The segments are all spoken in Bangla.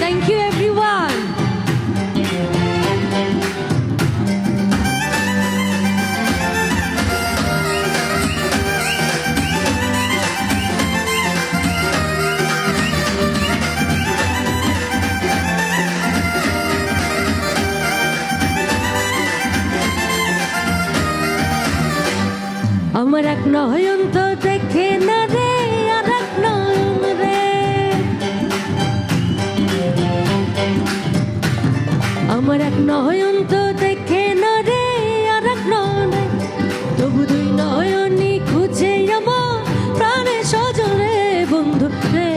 Thank you, everyone. আমার এক নয়ন তো দেখে না আমার এক নয়ন তো দেখে না রে, আর এক নয়ন রে। তবু দুই নয়নই খুঁজে আমার প্রাণে সজরে, বন্ধু রে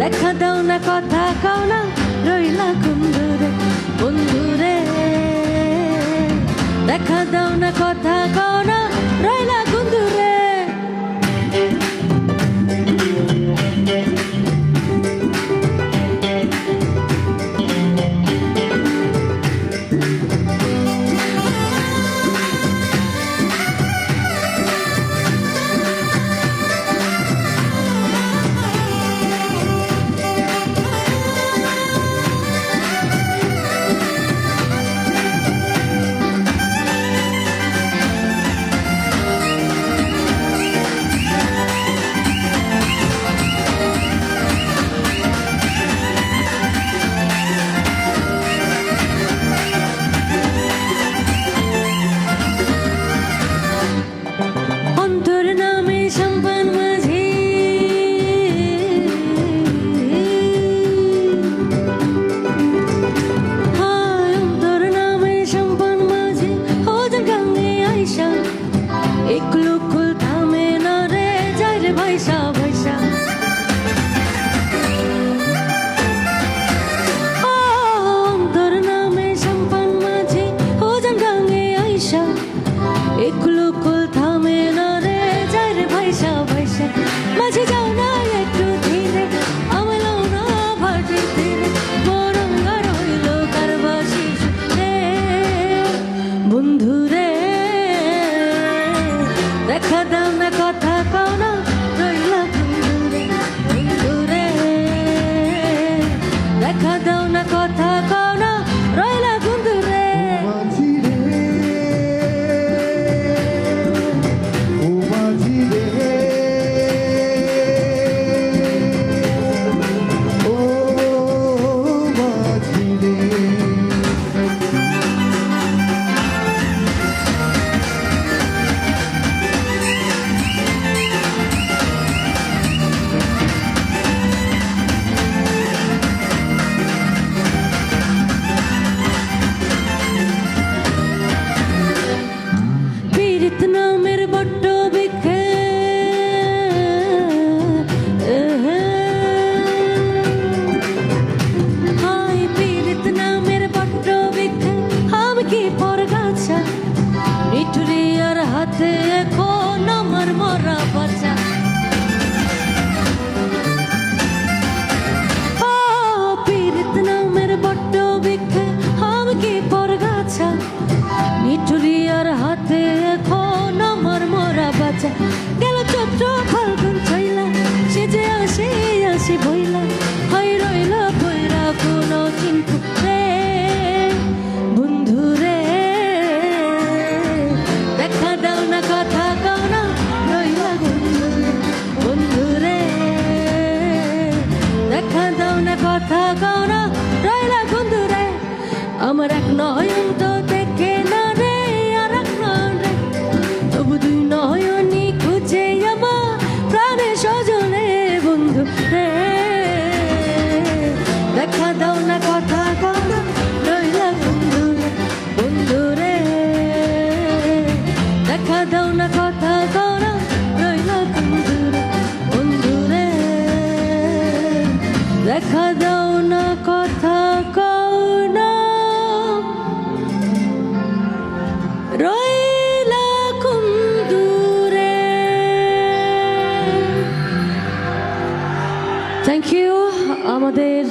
দেখা দাও না, কথা কাও না, রইলা কুন্ধু রে রে দেখা দাও না, কথা কাও না একলু কুল থামে না রে যাই রে ভাইসা ভাইসা অন্তর নামে সম্পান মাঝি ওজন গাঙ্গে আইসা একলু কুল থামে না রে যাই রে ভাইসা ভাইসা মাঝে যাও না একটু ধীরে আমলো না ভাটি ধীরে মরঙ্গা রইল কারবাসি রে বন্ধু রে দেখা দাও না কথা কও না বাঁচা। নিঠুরিয়ার হাতে এখন আমার মরা বাঁচা। গেল চোদ্দ ফাল্গুন ছাইলা সে যে আসে আসে দেখা দাও না কথা কও না। রইলাকুম দূরে। থ্যাংক ইউ আমাদের